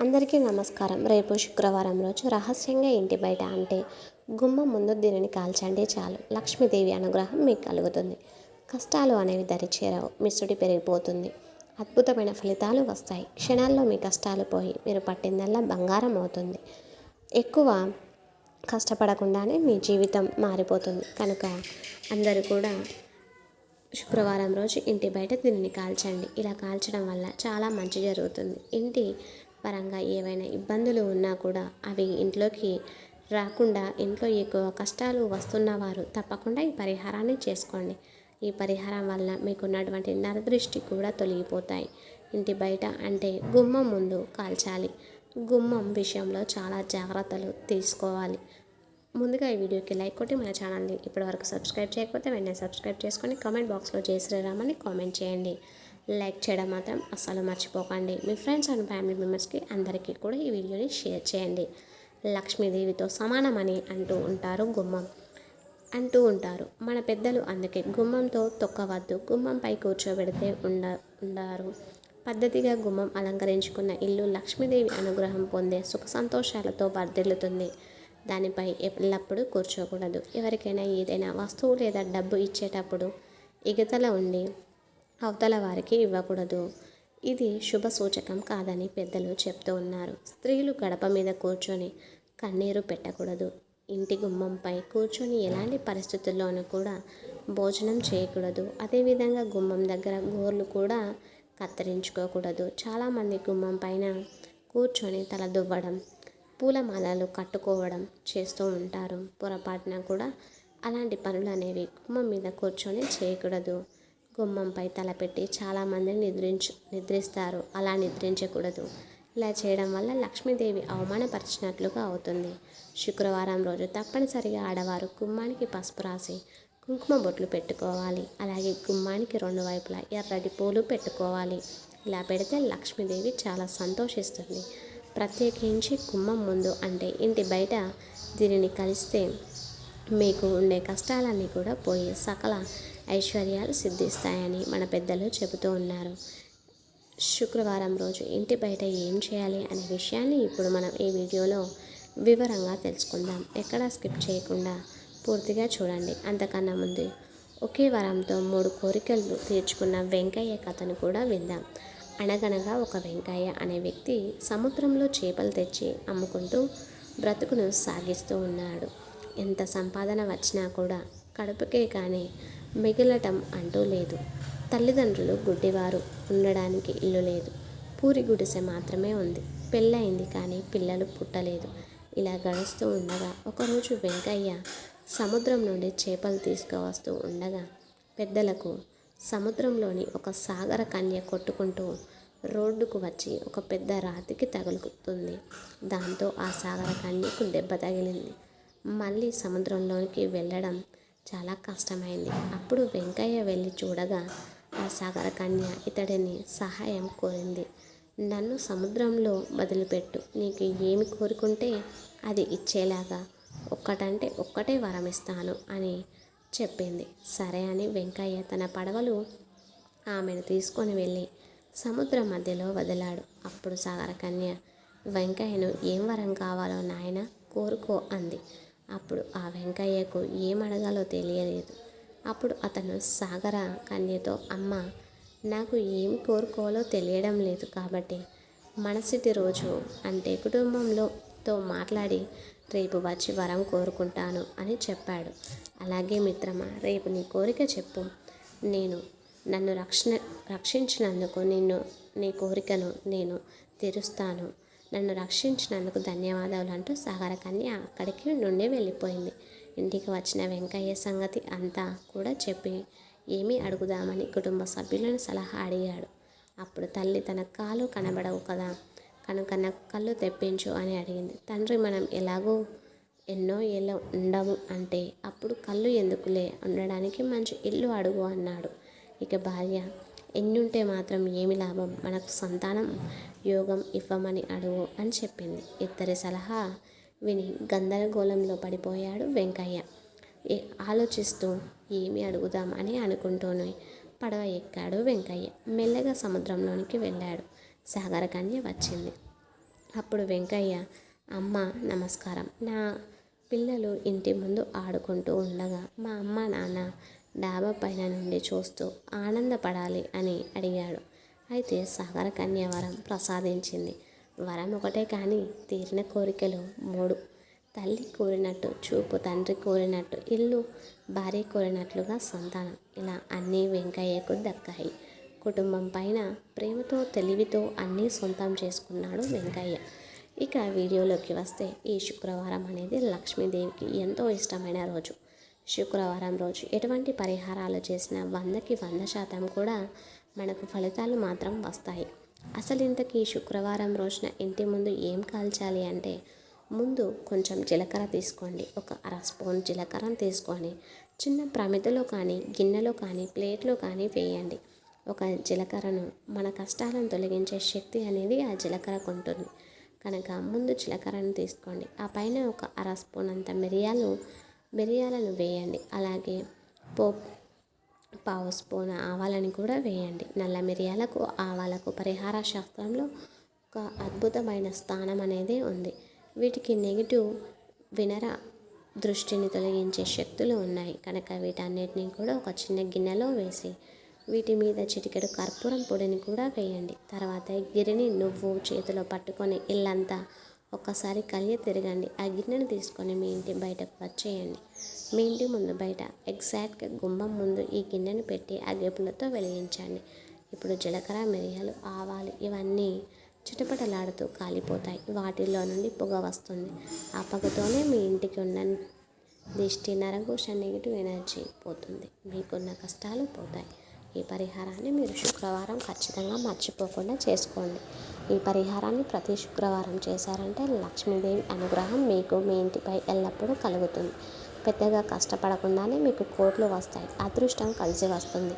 అందరికీ నమస్కారం. రేపు శుక్రవారం రోజు రహస్యంగా ఇంటి బయట అంటే గుమ్మ ముందు దీనిని కాల్చండి చాలు. లక్ష్మీదేవి అనుగ్రహం మీకు కలుగుతుంది. కష్టాలు అనేవి దరిచేరవు మిస్సుడి పెరిగిపోతుంది. అద్భుతమైన ఫలితాలు వస్తాయి. క్షణాల్లో మీ కష్టాలు పోయి మీరు పట్టిందల్లా బంగారం అవుతుంది. ఎక్కువ కష్టపడకుండానే మీ జీవితం మారిపోతుంది. కనుక అందరూ కూడా శుక్రవారం రోజు ఇంటి బయట దీనిని కాల్చండి. ఇలా కాల్చడం వల్ల చాలా మంచి జరుగుతుంది. ఇంటి పరంగా ఏవైనా ఇబ్బందులు ఉన్నా కూడా అవి ఇంట్లోకి రాకుండా ఇంట్లో ఎక్కువ కష్టాలు వస్తున్నవారు తప్పకుండా ఈ పరిహారాన్ని చేసుకోండి. ఈ పరిహారం వల్ల మీకున్నటువంటి నరదృష్టి కూడా తొలగిపోతాయి. ఇంటి బయట అంటే గుమ్మం ముందు కాల్చాలి. గుమ్మం విషయంలో చాలా జాగ్రత్తలు తీసుకోవాలి. ముందుగా ఈ వీడియోకి లైక్ కొట్టి మన ఛానల్ని ఇప్పటివరకు సబ్స్క్రైబ్ చేయకపోతే వెంటనే సబ్స్క్రైబ్ చేసుకొని కామెంట్ బాక్స్లో చేసిరామని కామెంట్ చేయండి. లైక్ చేయడం మాత్రం అస్సలు మర్చిపోకండి. మీ ఫ్రెండ్స్ అండ్ ఫ్యామిలీ మెంబర్స్కి అందరికీ కూడా ఈ వీడియోని షేర్ చేయండి. లక్ష్మీదేవితో సమానమని అంటూ ఉంటారు గుమ్మం. అంటూ ఉంటారు. మన పెద్దలు అందుకే గుమ్మంతో తొక్కవద్దు. గుమ్మంపై కూర్చోబెడితే ఉండ ఉండారు. పద్ధతిగా గుమ్మం అలంకరించుకున్న ఇల్లు లక్ష్మీదేవి అనుగ్రహం పొందే సుఖ సంతోషాలతో వర్ధిల్లుతుంది దానిపై ఎల్లప్పుడూ కూర్చోకూడదు. ఎవరికైనా ఏదైనా వస్తువు లేదా డబ్బు ఇచ్చేటప్పుడు ఇగతల ఉండి అవతల వారికి ఇవ్వకూడదు. ఇది శుభ సూచకం కాదని పెద్దలు చెప్తూ ఉన్నారు. స్త్రీలు గడప మీద కూర్చొని కన్నీరు పెట్టకూడదు. ఇంటి గుమ్మంపై కూర్చొని ఎలాంటి పరిస్థితుల్లోనూ కూడా భోజనం చేయకూడదు. అదేవిధంగా గుమ్మం దగ్గర గోర్లు కూడా కత్తిరించుకోకూడదు. చాలామంది గుమ్మం పైన కూర్చొని తల దువ్వడం పూలమాలలు కట్టుకోవడం చేస్తూ ఉంటారు. పొరపాటున కూడా అలాంటి పనులు అనేవి గుమ్మం మీద కూర్చొని చేయకూడదు. గుమ్మంపై తలపెట్టి చాలామంది నిద్రించు నిద్రిస్తారు. అలా నిద్రించకూడదు. ఇలా చేయడం వల్ల లక్ష్మీదేవి అవమానపరిచినట్లుగా అవుతుంది. శుక్రవారం రోజు తప్పనిసరిగా ఆడవారు గుమ్మానికి పసుపు రాసి కుంకుమ బొట్లు పెట్టుకోవాలి. అలాగే గుమ్మానికి రెండు వైపులా ఎర్రటి పూలు పెట్టుకోవాలి. ఇలా పెడితే లక్ష్మీదేవి చాలా సంతోషిస్తుంది. ప్రత్యేకించి గుమ్మం ముందు అంటే ఇంటి బయట దీనిని కలిస్తే మీకు ఉండే కష్టాలన్నీ కూడా పోయి సకల ఐశ్వర్యాలు సిద్ధిస్తాయని మన పెద్దలు చెబుతూ ఉన్నారు. శుక్రవారం రోజు ఇంటి బయట ఏం చేయాలి అనే విషయాన్ని ఇప్పుడు మనం ఈ వీడియోలో వివరంగా తెలుసుకుందాం. ఎక్కడా స్కిప్ చేయకుండా పూర్తిగా చూడండి. అంతకన్నా ముందు ఒకే వారంతో మూడు కోరికలు తీర్చుకున్న వెంకయ్య కథను కూడా విందాం. అనగనగా ఒక వెంకయ్య అనే వ్యక్తి సముద్రంలో చేపలు తెచ్చి అమ్ముకుంటూ బ్రతుకును సాగిస్తూ ఉన్నాడు. ఎంత సంపాదన వచ్చినా కూడా కడుపుకే కానీ మిగలటం అంటూ లేదు. తల్లిదండ్రులు గుడ్డివారు ఉండడానికి ఇల్లు లేదు. పూరి గుడిసె మాత్రమే ఉంది. పెళ్ళయింది కానీ పిల్లలు పుట్టలేదు. ఇలా గడుస్తూ ఉండగా ఒకరోజు వెంకయ్య సముద్రం నుండి చేపలు తీసుకువస్తూ ఉండగా పెద్దలకు సముద్రంలోని ఒక సాగర కన్య కొట్టుకుంటూ రోడ్డుకు వచ్చి ఒక పెద్ద రాతికి తగులుతుంది. దాంతో ఆ సాగర కన్యకు దెబ్బ తగిలింది. మళ్ళీ సముద్రంలోనికి వెళ్ళడం చాలా కష్టమైంది. అప్పుడు వెంకయ్య వెళ్ళి చూడగా ఆ సాగర కన్య ఇతడిని సహాయం కోరింది. నన్ను సముద్రంలో వదిలిపెట్టు. నీకు ఏమి కోరుకుంటే అది ఇచ్చేలాగా ఒక్కటంటే ఒక్కటే వరం ఇస్తాను అని చెప్పింది. సరే అని వెంకయ్య తన పడవలు ఆమెను తీసుకొని వెళ్ళి సముద్రం మధ్యలో వదిలాడు. అప్పుడు సాగర కన్య వెంకయ్యను ఏం వరం కావాలో నాయన కోరుకో అంది. అప్పుడు ఆ వెంకయ్యకు ఏం అడగాలో తెలియలేదు. అప్పుడు అతను సాగర కన్యతో అమ్మ నాకు ఏం కోరుకోవాలో తెలియడం లేదు కాబట్టి మనసిటి రోజు అంటే కుటుంబంలోతో మాట్లాడి రేపు వచ్చి వరం కోరుకుంటాను అని చెప్పాడు. అలాగే మిత్రమా రేపు నీ కోరిక చెప్పు. నేను నన్ను రక్షణ రక్షించినందుకు నిన్ను నీ కోరికను నేను తీరుస్తాను. నన్ను రక్షించినందుకు ధన్యవాదాలు అంటూ సాగర కన్య అక్కడికి నుండి వెళ్ళిపోయింది. ఇంటికి వచ్చిన వెంకయ్య సంగతి అంతా కూడా చెప్పి ఏమీ అడుగుదామని కుటుంబ సభ్యులను సలహా అడిగాడు. అప్పుడు తల్లి తన కాలు కనబడవు కదా కనుక నాకు కళ్ళు తెప్పించు అని అడిగింది. తండ్రి మనం ఎలాగో ఎన్నో ఏళ్ళ ఉండము అంటే అప్పుడు కళ్ళు ఎందుకులే? ఉండడానికి మంచి ఇల్లు అడుగు అన్నాడు. ఇక భార్య ఎన్నుంటే మాత్రం ఏమి లాభం? మనకు సంతానం యోగం ఇవ్వమని అడుగు అని చెప్పింది. ఇద్దరి సలహా విని గందరగోళంలో పడిపోయాడు వెంకయ్య. ఆలోచిస్తూ ఏమి అడుగుదాం అని అనుకుంటూనే పడవ ఎక్కాడు వెంకయ్య. మెల్లగా సముద్రంలోనికి వెళ్ళాడు. సాగర కన్య వచ్చింది. అప్పుడు వెంకయ్య అమ్మ నమస్కారం. నా పిల్లలు ఇంటి ముందు ఆడుకుంటూ ఉండగా మా అమ్మ నాన్న డాబా పైన నుండి చూస్తూ ఆనందపడాలి అని అడిగాడు. అయితే సాగర కన్య వరం ప్రసాదించింది. వరం ఒకటే కానీ తీరిన కోరికలు మూడు. తల్లి కోరినట్టు చూపు తండ్రి కోరినట్టు ఇల్లు భార్య కోరినట్లుగా సంతానం. ఇలా అన్నీ వెంకయ్యకు దక్కాయి. కుటుంబం పైన ప్రేమతో తెలివితో అన్నీ సొంతం చేసుకున్నాడు వెంకయ్య. ఇక వీడియోలోకి వస్తే ఈ శుక్రవారం అనేది లక్ష్మీదేవికి ఎంతో ఇష్టమైన రోజు. శుక్రవారం రోజు ఎటువంటి పరిహారాలు చేసినా వందకి వంద శాతం కూడా మనకు ఫలితాలు మాత్రం వస్తాయి. అసలు ఇంతకీ శుక్రవారం రోజున ఇంటి ముందు ఏం కాల్చాలి అంటే ముందు కొంచెం జీలకర్ర తీసుకోండి. ఒక అర స్పూన్ జీలకర్రను తీసుకొని చిన్న ప్రమిదలో కానీ గిన్నెలో కానీ ప్లేట్లో కానీ వేయండి. ఒక జీలకర్రను మన కష్టాలను తొలగించే శక్తి అనేది ఆ జీలకర్రకు ఉంటుంది కనుక ముందు జీలకర్రను తీసుకోండి. ఆ పైన ఒక అర స్పూన్ అంత మిరియాలు మిరియాలను వేయండి. అలాగే పో పావు స్పూన్ ఆవాలని కూడా వేయండి. నల్ల మిరియాలకు ఆవాలకు పరిహార శాస్త్రంలో ఒక అద్భుతమైన స్థానం అనేది ఉంది. వీటికి నెగిటివ్ వినర దృష్టిని తొలగించే శక్తులు ఉన్నాయి. కనుక వీటన్నిటిని కూడా ఒక చిన్న గిన్నెలో వేసి వీటి మీద చిటికెడు కర్పూరం పొడిని కూడా వేయండి. తర్వాత గిరిని నువ్వు చేతిలో పట్టుకొని ఇల్లంతా ఒక్కసారి కలియ తిరగండి. ఆ గిన్నెను తీసుకొని మీ ఇంటి బయటకు వచ్చేయండి మీ ఇంటి ముందు బయట ఎగ్జాక్ట్గా గుమ్మం ముందు ఈ గిన్నెను పెట్టి అగ్గిపులతో వెలిగించండి. ఇప్పుడు జీలకర్ర మిరియాలు ఆవాలు ఇవన్నీ చిటపటలాడుతూ కాలిపోతాయి. వాటిల్లో నుండి పొగ వస్తుంది. ఆ పొగతోనే మీ ఇంటికి ఉన్న దిష్టి నరఘోష నెగిటివ్ ఎనర్జీ పోతుంది. మీకున్న కష్టాలు పోతాయి. ఈ పరిహారాన్ని మీరు శుక్రవారం ఖచ్చితంగా మర్చిపోకుండా చేసుకోండి. ఈ పరిహారాన్ని ప్రతి శుక్రవారం చేశారంటే లక్ష్మీదేవి అనుగ్రహం మీకు మీ ఇంటిపై ఎల్లప్పుడూ కలుగుతుంది. పెద్దగా కష్టపడకుండానే మీకు కోట్లు వస్తాయి. అదృష్టం కలిసి వస్తుంది.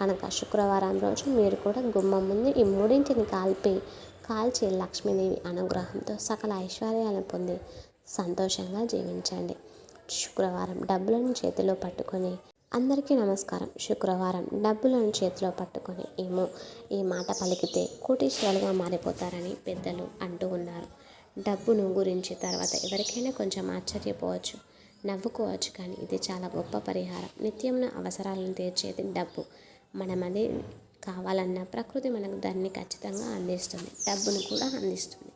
కనుక శుక్రవారం రోజు మీరు కూడా గుమ్మం ముందు ఈ మూడింటిని కాల్పి కాల్చి లక్ష్మీదేవి అనుగ్రహంతో సకల ఐశ్వర్యాలను పొంది సంతోషంగా జీవించండి. శుక్రవారం డబ్బులను చేతిలో పట్టుకొని అందరికీ నమస్కారం. శుక్రవారం డబ్బులను చేతిలో పట్టుకొని ఏమో ఈ మాట పలికితే కోటీశ్వరులుగా మారిపోతారని పెద్దలు అంటూ ఉన్నారు. డబ్బును గురించి తర్వాత ఎవరికైనా కొంచెం ఆశ్చర్యపోవచ్చు నవ్వుకోవచ్చు కానీ ఇది చాలా గొప్ప పరిహారం. నిత్యం అవసరాలను తీర్చేది డబ్బు. మనం అది కావాలన్నా ప్రకృతి మనకు దాన్ని ఖచ్చితంగా అందిస్తుంది. డబ్బును కూడా అందిస్తుంది.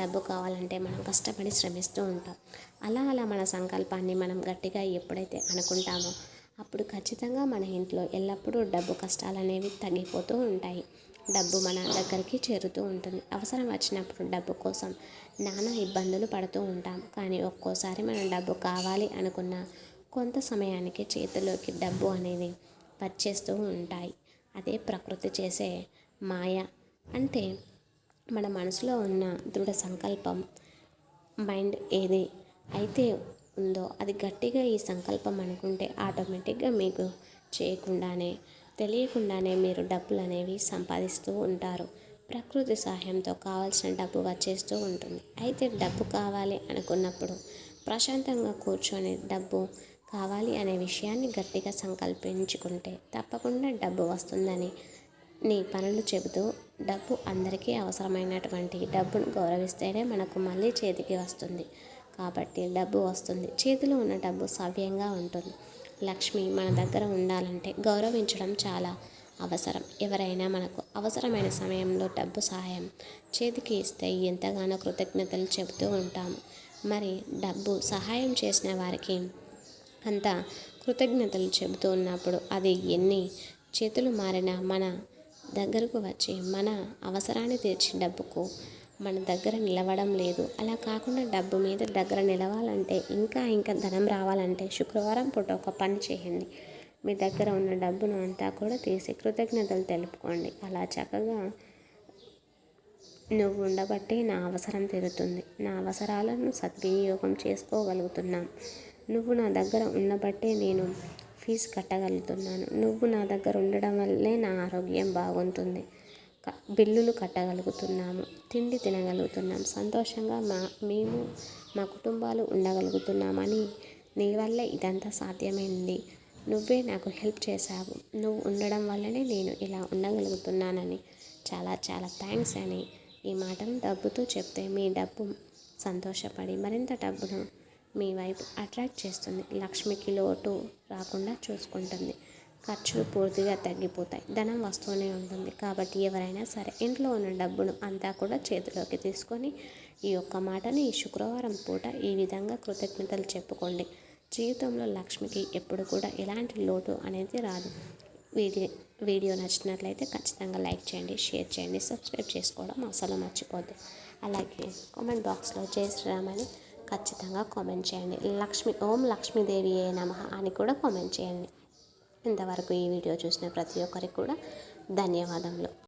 డబ్బు కావాలంటే మనం కష్టపడి శ్రమిస్తూ ఉంటాం. అలా అలా మన సంకల్పాన్ని మనం గట్టిగా ఎప్పుడైతే అనుకుంటామో అప్పుడు ఖచ్చితంగా మన ఇంట్లో ఎల్లప్పుడూ డబ్బు కష్టాలు అనేవి తగ్గిపోతూ ఉంటాయి. డబ్బు మన దగ్గరికి చేరుతూ ఉంటుంది. అవసరం వచ్చినప్పుడు డబ్బు కోసం నానా ఇబ్బందులు పడుతూ ఉంటాం. కానీ ఒక్కోసారి మనం డబ్బు కావాలి అనుకున్న కొంత సమయానికి చేతిలోకి డబ్బు అనేది వచ్చేస్తూ ఉంటాయి. అదే ప్రకృతి చేసే మాయ. అంటే మన మనసులో ఉన్న దృఢ సంకల్పం మైండ్ ఏది? అయితే ఉందో అది గట్టిగా ఈ సంకల్పం అనుకుంటే ఆటోమేటిక్గా మీకు చేయకుండానే తెలియకుండానే మీరు డబ్బులు అనేవి సంపాదిస్తూ ఉంటారు. ప్రకృతి సహాయంతో కావాల్సిన డబ్బు వచ్చేస్తూ ఉంటుంది. అయితే డబ్బు కావాలి అనుకున్నప్పుడు ప్రశాంతంగా కూర్చొని డబ్బు కావాలి అనే విషయాన్ని గట్టిగా సంకల్పించుకుంటే తప్పకుండా డబ్బు వస్తుందని నీ పనులు చెబుతూ డబ్బు అందరికీ అవసరమైనటువంటి డబ్బును గౌరవిస్తేనే మనకు మళ్ళీ చేతికి వస్తుంది. కాబట్టి డబ్బు వస్తుంది. చేతిలో ఉన్న డబ్బు సవ్యంగా ఉంటుంది. లక్ష్మి మన దగ్గర ఉండాలంటే గౌరవించడం చాలా అవసరం. ఎవరైనా మనకు అవసరమైన సమయంలో డబ్బు సహాయం చేతికి ఇస్తే ఎంతగానో కృతజ్ఞతలు చెబుతూ ఉంటాము. మరి డబ్బు సహాయం చేసిన వారికి అంత కృతజ్ఞతలు చెబుతూ ఉన్నప్పుడు అది ఎన్ని చేతులు మారినా మన దగ్గరకు వచ్చి మన అవసరాన్ని తీర్చి డబ్బుకు మన దగ్గర నిలవడం లేదు. అలా కాకుండా డబ్బు మీద దగ్గర నిలవాలంటే ఇంకా ఇంకా ధనం రావాలంటే శుక్రవారం పూట ఒక పని చేయండి. మీ దగ్గర ఉన్న డబ్బును అంతా కూడా తీసి కృతజ్ఞతలు తెలుపుకోండి. అలా చక్కగా నువ్వు ఉండబట్టి నా అవసరం తీరుతుంది. నా అవసరాలను సద్వినియోగం చేసుకోగలుగుతున్నాం. నువ్వు నా దగ్గర ఉన్నబట్టే నేను ఫీజు కట్టగలుగుతున్నాను. నువ్వు నా దగ్గర ఉండడం వల్లే నా ఆరోగ్యం బాగుంటుంది. బిల్లులు కట్టగలుగుతున్నాము తిండి తినగలుగుతున్నాం సంతోషంగా మా మేము మా కుటుంబాలు ఉండగలుగుతున్నామని నీ వల్లే ఇదంతా సాధ్యమైంది. నువ్వే నాకు హెల్ప్ చేశావు. నువ్వు ఉండడం వల్లనే నేను ఇలా ఉండగలుగుతున్నానని చాలా చాలా థ్యాంక్స్ అని ఈ మాటను డబ్బుతో చెప్తే మీ డబ్బు సంతోషపడి మరింత డబ్బును మీ వైపు అట్రాక్ట్ చేస్తుంది. లక్ష్మికి లోటు రాకుండా చూసుకుంటుంది. ఖర్చులు పూర్తిగా తగ్గిపోతాయి. ధనం వస్తూనే ఉంటుంది. కాబట్టి ఎవరైనా సరే ఇంట్లో ఉన్న డబ్బును అంతా కూడా చేతిలోకి తీసుకొని ఈ యొక్క మాటని ఈ శుక్రవారం పూట ఈ విధంగా కృతజ్ఞతలు చెప్పుకోండి. జీవితంలో లక్ష్మికి ఎప్పుడు కూడా ఎలాంటి లోటు అనేది రాదు. వీడియో వీడియో నచ్చినట్లయితే ఖచ్చితంగా లైక్ చేయండి షేర్ చేయండి సబ్స్క్రైబ్ చేసుకోవడం అసలు మర్చిపోద్ది. అలాగే కామెంట్ బాక్స్లో జై శ్రీరామ్ అని ఖచ్చితంగా కామెంట్ చేయండి. లక్ష్మి ఓం లక్ష్మీదేవి ఏ నమ అని కూడా కామెంట్ చేయండి. ఇంతవరకు ఈ వీడియో చూసిన ప్రతి ఒక్కరికి కూడా ధన్యవాదములు.